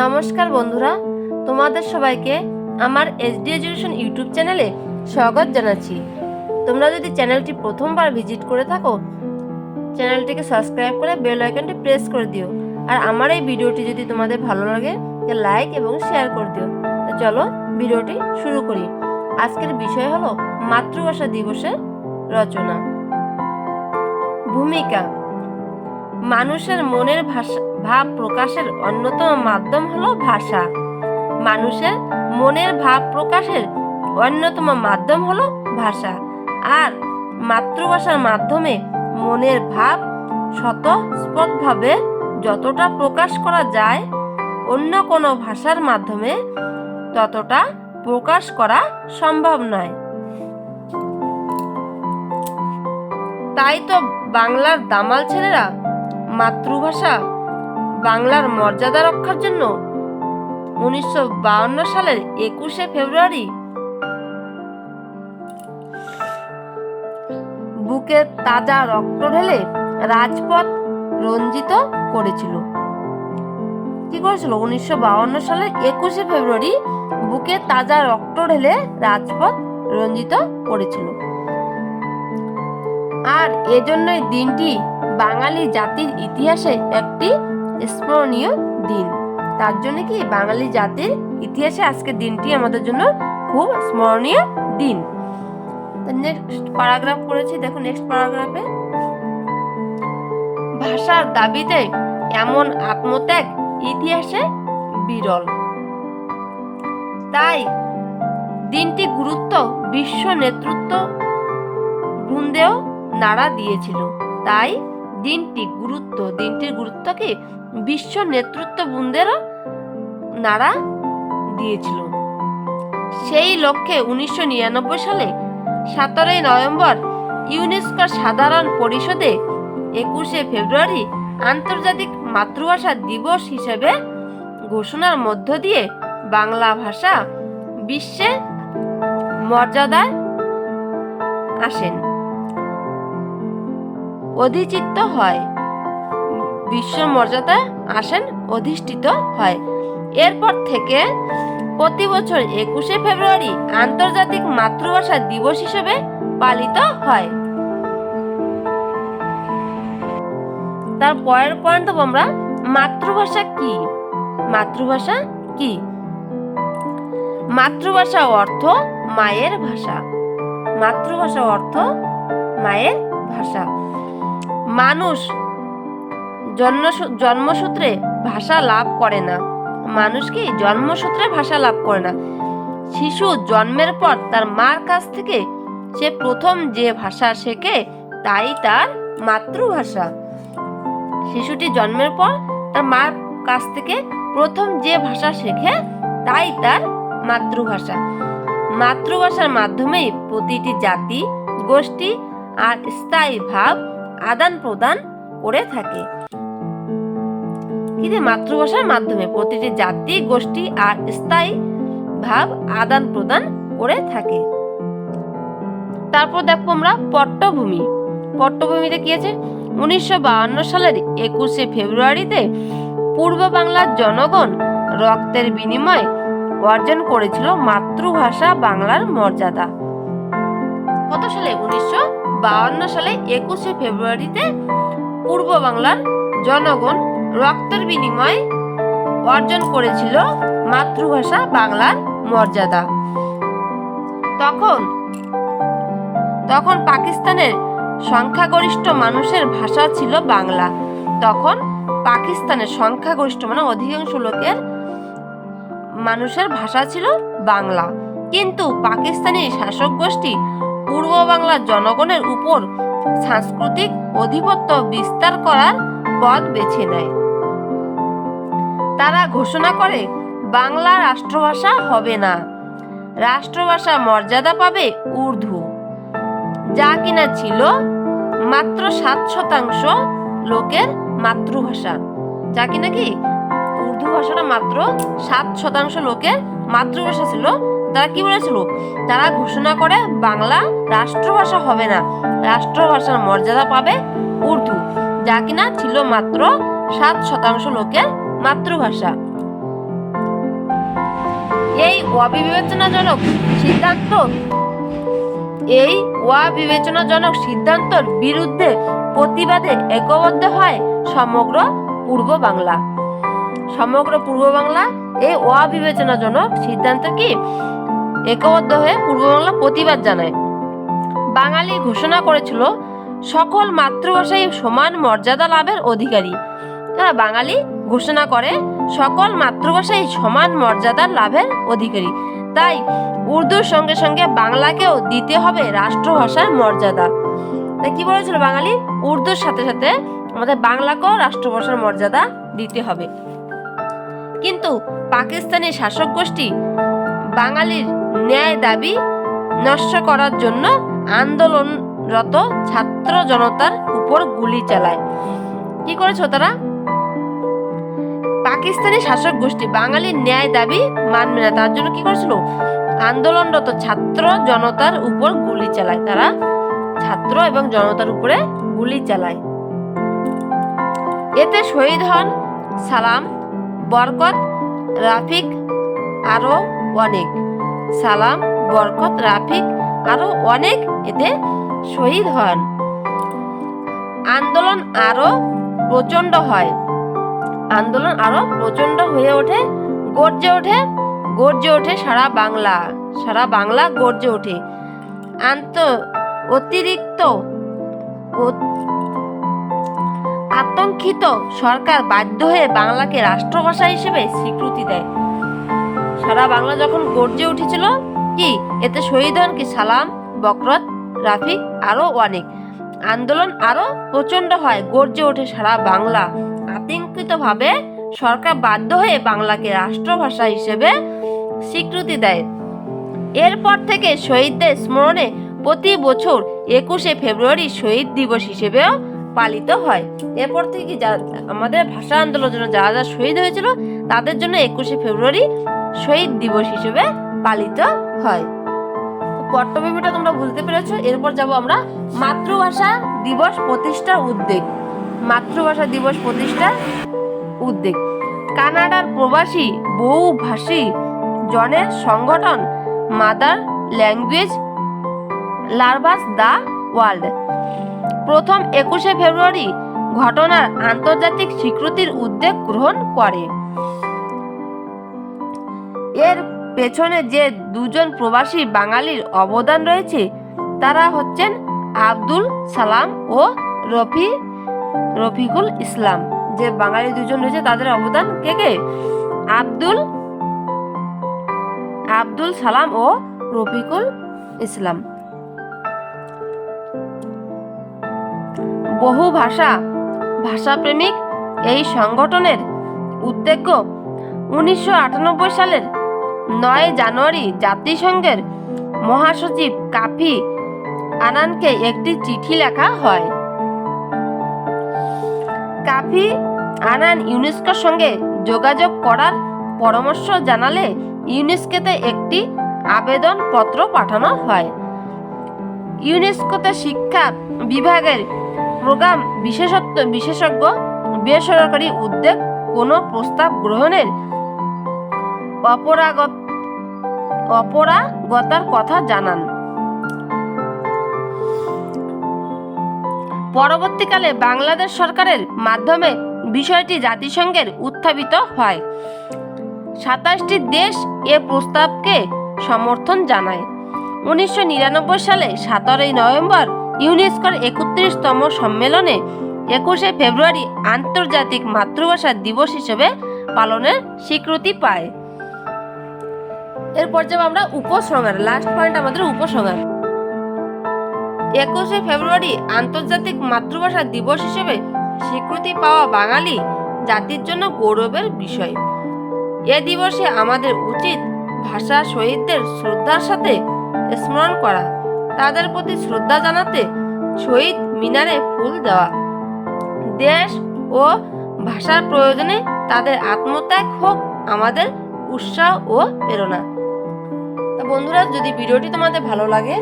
নমস্কার বন্ধুরা, তোমাদের সবাইকে আমার এসডি এডুকেশন ইউটিউব চ্যানেলে স্বাগত জানাচ্ছি। তোমরা যদি চ্যানেলটি প্রথমবার ভিজিট করে থাকো, চ্যানেলটিকে সাবস্ক্রাইব করে বেল আইকনটি প্রেস করে দিও। আর আমার এই ভিডিওটি যদি তোমাদের ভালো লাগে লাইক এবং শেয়ার করে দিও। তো চলো ভিডিওটি শুরু করি। আজকের বিষয় হলো মাতৃভাষা দিবসের রচনা। ভূমিকা। মানুষের মনের ভাষা, ভাব প্রকাশের অন্যতম মাধ্যম হলো ভাষা। মানুষের মনের ভাব প্রকাশের অন্যতম মাধ্যম হলো ভাষা। আর মাতৃভাষার মাধ্যমে মনের ভাব স্বতঃস্ফূর্তভাবে যতটা প্রকাশ করা যায় অন্য কোনো ভাষার মাধ্যমে ততটা প্রকাশ করা সম্ভব নয়। তাই তো বাংলার দামাল ছেলেরা মাতৃভাষা বাংলার মর্যাদা রক্ষার জন্য উনিশশো সালের একুশে ফেব্রুয়ারি বুকে তাজা রক্ত ঢেলে রাজপথ রঞ্জিত করেছিল। কি করেছিল? উনিশশো সালের একুশে ফেব্রুয়ারি বুকে তাজা রক্ত ঢেলে রাজপথ রঞ্জিত করেছিল। আর এজন্যই দিনটি বাঙালি জাতির ইতিহাসে একটি স্মরণীয় দিন। তার জন্য কি বাঙালি জাতির ইতিহাসে আজকের দিনটি আমাদের জন্য খুব স্মরণীয় দিন? নেক্সট প্যারাগ্রাফ করেছি দেখো নেক্সট প্যারাগ্রাফে ভাষার দাবিতে এমন আত্মত্যাগ ইতিহাসে বিরল। তাই দিনটি গুরুত্ব, বিশ্ব নেতৃত্ব বৃন্দেও নাড়া দিয়েছিল। তাই দিনটি গুরুত্ব, দিনটির গুরুত্ব কি? বিশ্ব নেতৃত্ব বৃন্দেরও নাড়া দিয়েছিল। সেই লক্ষ্যে উনিশশো নিরানব্বই সালে সতেরোই নভেম্বর ইউনেস্কোর সাধারণ পরিষদে একুশে ফেব্রুয়ারি আন্তর্জাতিক মাতৃভাষা দিবস হিসেবে ঘোষণার মধ্য দিয়ে বাংলা ভাষা বিশ্বে মর্যাদায় আসেন। অধিচিত্ত হয়। বিশ্ব মর্যাদা আসেন অধিষ্ঠিত হয়। এরপর থেকে প্রতি বছর একুশে ফেব্রুয়ারি আন্তর্জাতিক মাতৃভাষা দিবস হিসেবে পালিত হয়। তার পরের পয়েন্ট আমরা, মাতৃভাষা কি? মাতৃভাষা কি? মাতৃভাষা অর্থ মায়ের ভাষা। মাতৃভাষা অর্থ মায়ের ভাষা। মানুষ জন্মসূত্রে ভাষা লাভ করে না। মানুষ কি জন্মসূত্রে ভাষা লাভ করে না? শিশু জন্মের পর তার মার কাছ থেকে সে প্রথম যে ভাষা শেখে, তাই তার মাতৃভাষা। শিশুটি জন্মের পর তার মার কাছ থেকে প্রথম যে ভাষা শেখে, তাই তার মাতৃভাষা। মাতৃভাষার মাধ্যমেই প্রতিটি জাতি, গোষ্ঠী আর স্থায়ী ভাব আদান প্রদান করে থাকে। কিন্তু মাতৃভাষার মাধ্যমে প্রতিটি জাতি, গোষ্ঠী আর স্থায়ী ভাব আদান প্রদান করে থাকে। তারপর দেখব আমরা পট্টভূমি। পট্টভূমিতে কি আছে? উনিশশো সালের একুশে ফেব্রুয়ারিতে পূর্ব বাংলার জনগণ রক্তের বিনিময়ে অর্জন করেছিল মাতৃভাষা বাংলার মর্যাদা। কত সালে? উনিশশো বাউন্ন সালে একুশে ফেব্রুয়ারিতে পূর্ব বাংলার জনগণ রক্তের বিনিময়ে অর্জন করেছিল মাতৃভাষা বাংলার মর্যাদা। তখন তখন পাকিস্তানের সংখ্যাগরিষ্ঠ মানুষের ভাষা ছিল বাংলা। তখন পাকিস্তানের সংখ্যাগরিষ্ঠ মানে অধিকাংশ লোকের মানুষের ভাষা ছিল বাংলা। কিন্তু পাকিস্তানি শাসক গোষ্ঠী পূর্ব বাংলার জনগণের উপর সাংস্কৃতিক আধিপত্য বিস্তার করার পথ বেছে নেয়। তারা ঘোষণা করে, বাংলা রাষ্ট্রভাষা হবে না। রাষ্ট্রভাষা মর্যাদা পাবে উর্দু, যা কিনা ছিল মাত্র সাত শতাংশ লোকের মাতৃভাষা, যা কিনা কি? উর্দু ভাষাটা মাত্র সাত শতাংশ লোকের মাতৃভাষা ছিল তারা কি বলেছিল? তারা ঘোষণা করে বাংলা রাষ্ট্রভাষা হবে না। রাষ্ট্রভাষার মর্যাদা পাবে উর্দু, যা কিনা ছিল মাত্র সাত শতাংশ লোকের মাতৃভাষা। এই অবিবেচনাজনক সিদ্ধান্ত, এই অবিবেচনাজনক সিদ্ধান্তর বিরুদ্ধে প্রতিবাদে একবদ্ধ হয় সমগ্র পূর্ব বাংলা। সমগ্র পূর্ব বাংলা এই অবিবেচনাজনক সিদ্ধান্ত কি? একবদ্ধ হয়ে পূর্ব বাংলা প্রতিবাদ জানায়। বাঙালি ঘোষণা করেছিল, সকল মাতৃভাষাই সমান মর্যাদা লাভের অধিকারী। তারা বাঙালি ঘোষণা করে, সকল মাতৃভাষাই সমান মর্যাদা লাভের অধিকারী। তাই উর্দুর সঙ্গে সঙ্গে বাংলাকেও দিতে হবে রাষ্ট্রভাষার মর্যাদা। তাই কি বলেছিল বাঙালি? উর্দুর সাথে সাথে আমাদের বাংলাকেও রাষ্ট্রভাষার মর্যাদা দিতে হবে। কিন্তু পাকিস্তানি শাসক গোষ্ঠী বাঙালির ন্যায় দাবি নষ্ট করার জন্য আন্দোলনরত ছাত্র জনতার উপর গুলি চালায়। কি করেছ তারা? পাকিস্তানি শাসক গোষ্ঠী বাঙালির ন্যায় দাবি মানবে না। তার জন্য কি করেছিল? আন্দোলনরত ছাত্র জনতার উপর গুলি চালায়। তারা ছাত্র এবং জনতার উপরে গুলি চালায়। এতে শহীদ হন সালাম, বরকত, রাফিক আরও অনেক। সালাম, বরকত, রাফিক আরও অনেক এতে শহীদ হন। আন্দোলন আরও প্রচণ্ড হয়। আন্দোলন আরও প্রচণ্ড হয়ে ওঠে, গর্জে ওঠে গর্জে ওঠে সারা বাংলা সারা বাংলা গর্জে ওঠে। আন্ত, অতিরিক্ত আতঙ্কিত সরকার বাধ্য হয়ে বাংলাকে রাষ্ট্রভাষা হিসেবে স্বীকৃতি দেয়। সারা বাংলা যখন গর্জে উঠেছিল, কি, এতে শহীদ হন কি সালাম, বকরত রাফিক আরও অনেক। আন্দোলন আরও প্রচণ্ড হয়, গর্জে ওঠে সারা বাংলা। আতঙ্কিতভাবে সরকার বাধ্য হয়ে বাংলাকে রাষ্ট্রভাষা হিসেবে স্বীকৃতি দেয়। এরপর থেকে শহীদদের স্মরণে প্রতি বছর একুশে ফেব্রুয়ারি শহীদ দিবস হিসেবেও পালিত হয়। এরপর থেকে যা, আমাদের ভাষা আন্দোলনের জন্য যারা যারা শহীদ হয়েছিল, তাদের জন্য একুশে ফেব্রুয়ারি শহীদ দিবস হিসেবে পালিত হয়। পট্টবিবিটা তোমরা বুঝতে পেরেছ, এরপর যাব আমরা মাতৃভাষা দিবস প্রতিষ্ঠার উদ্যোগ মাতৃভাষা দিবস প্রতিষ্ঠার উদ্যোগ কানাডার প্রবাসী, বহুভাষী জনের সংগঠন mother language lovers the world. প্রথম একুশে ফেব্রুয়ারি ঘটনার আন্তর্জাতিক স্বীকৃতির উদ্যোগ গ্রহণ করে। এর পেছনে যে দুজন প্রবাসী বাঙালির অবদান রয়েছে, তারা হচ্ছেন আব্দুল সালাম ও রফি, রফিকুল ইসলাম। যে বাঙালি দুজন রয়েছে, তাদের অবদান কে কে? আব্দুল আব্দুল সালাম ও রফিকুল ইসলাম। বহু ভাষা, ভাষাপ্রেমিক এই সংগঠনের উদ্যোগ উনিশশো আটানব্বই সালের নয় জানুয়ারি জাতিসংঘের মহাসচিব কাফি আনানকে একটি চিঠি লেখা হয়। কাফি আনান ইউনেস্কোর সঙ্গে যোগাযোগ করার পরামর্শ জানালে ইউনেস্কোতে একটি আবেদন পত্র পাঠানো হয়। ইউনেস্কোতে শিক্ষা বিভাগের প্রোগ্রাম বিশেষত্ব বিশেষজ্ঞ, বেসরকারি উদ্যোগ, কোনো প্রস্তাব গ্রহণের অপরাগত অপরাগতার কথা জানান। পরবর্তীকালে বাংলাদেশ সরকারের মাধ্যমে বিষয়টি জাতিসংঘের উত্থাপিত হয়। সাতাশটি দেশ এ প্রস্তাবকে সমর্থন জানায়। উনিশশো নিরানব্বই সালে সতেরোই নভেম্বর ইউনেস্কোর একত্রিশতম সম্মেলনে একুশে ফেব্রুয়ারি আন্তর্জাতিক মাতৃভাষা দিবস হিসেবে পালনের স্বীকৃতি পায়। এরপর যাব আমরা উপসংহার লাস্ট পয়েন্ট আমাদের উপসংহার। একুশে ফেব্রুয়ারি আন্তর্জাতিক মাতৃভাষা দিবস হিসেবে স্বীকৃতি পাওয়া বাঙালি জাতির জন্য গৌরবের বিষয়। এ দিবসে আমাদের উচিত ভাষা শহীদদের শ্রদ্ধার সাথে স্মরণ করা, তাদের প্রতি শ্রদ্ধা জানাতে শহীদ মিনারে ফুল দেওয়া। দেশ ও ভাষার প্রয়োজনে তাদের আত্মত্যাগ হোক আমাদের উৎসাহ ও প্রেরণা। তা বন্ধুরা, যদি ভিডিওটি তোমাদের ভালো লাগে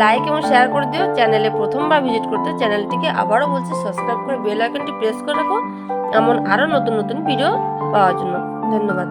লাইক এবং শেয়ার করে দিও। চ্যানেলে প্রথমবার ভিজিট করতে চ্যানেলটিকে আবারও বলছি সাবস্ক্রাইব করে বেল আইকনটি প্রেস করে রাখো। এমন আরও নতুন নতুন ভিডিও পাওয়ার জন্য। ধন্যবাদ।